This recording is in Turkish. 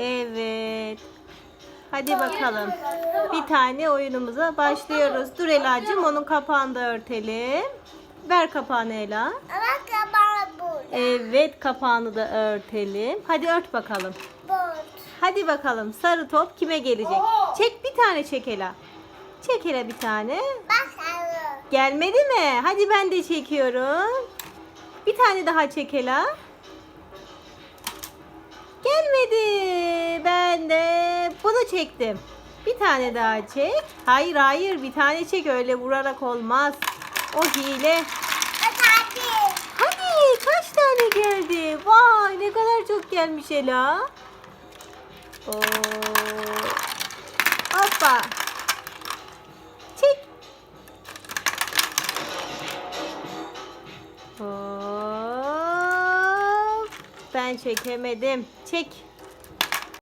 Evet. Hadi bakalım. Bir tane oyunumuza başlıyoruz. Dur Ela'cığım onun kapağını da örtelim. Ver kapağını Ela. Ama kabağı burada. Evet kapağını da örtelim. Hadi ört bakalım. Hadi bakalım sarı top kime gelecek? Çek bir tane çek Ela. Çek Ela bir tane. Bak sarı. Gelmedi mi? Hadi ben de çekiyorum. Bir tane daha çek Ela. Bunu çektim. Bir tane daha çek. Hayır hayır bir tane çek öyle vurarak olmaz. O hile. Hadi. Hadi kaç tane geldi? Vay ne kadar çok gelmiş Ela. Oo. Hoppa. Çek. Hop. Ben çekemedim. Çek.